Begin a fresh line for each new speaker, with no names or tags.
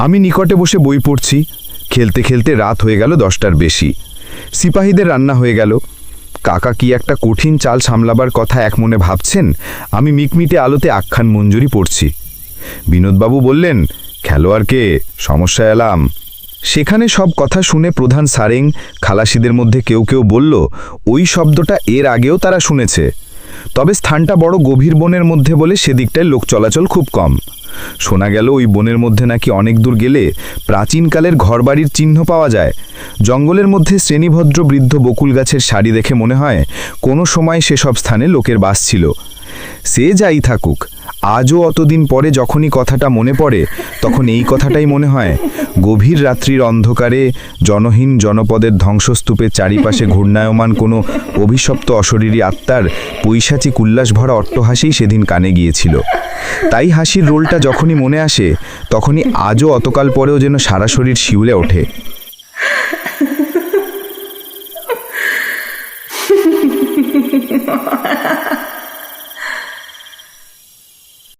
আমি নিকটে বসে বই পড়ছি। খেলতে খেলতে রাত হয়ে গেল দশটার বেশি। সিপাহীদের রান্না হয়ে গেল। কাকা কি একটা কঠিন চাল সামলাবার কথা এক মনে ভাবছেন? আমি মিটমিটে আলোতে আখ্যান মঞ্জুরি পড়ছি। বিনোদবাবু বললেন, খেলোয়াড়কে সমস্যা এলাম। সেখানে সব কথা শুনে প্রধান সারেং খালাসিদের মধ্যে কেউ কেউ বলল, ওই শব্দটা এর আগেও তারা শুনেছে। তবে স্থানটা বড় গভীর বনের মধ্যে বলে সেদিকটায় লোক চলাচল খুব কম। শোনা গেল ওই বনের মধ্যে নাকি অনেক দূর গেলে প্রাচীনকালের ঘরবাড়ির চিহ্ন পাওয়া যায়। জঙ্গলের মধ্যে শ্রেণীভদ্র বৃদ্ধ বকুল গাছের সারি দেখে মনে হয় কোনো সময় সেসব স্থানে লোকের বাস ছিল। সে যাই থাকুক, আজও অতদিন পরে যখনই কথাটা মনে পড়ে, তখন এই কথাটাই মনে হয়, গভীর রাত্রির অন্ধকারে জনহীন জনপদের ধ্বংসস্তূপের চারিপাশে ঘূর্ণায়মান কোনো অভিশপ্ত অশরীরী আত্মার পৈশাচিক উল্লাস ভরা অট্টহাসিই সেদিন কানে গিয়েছিল। তাই হাসির রোলটা যখনই মনে আসে, তখনই আজও অতকাল পরেও যেন সারা শরীর শিউলে ওঠে।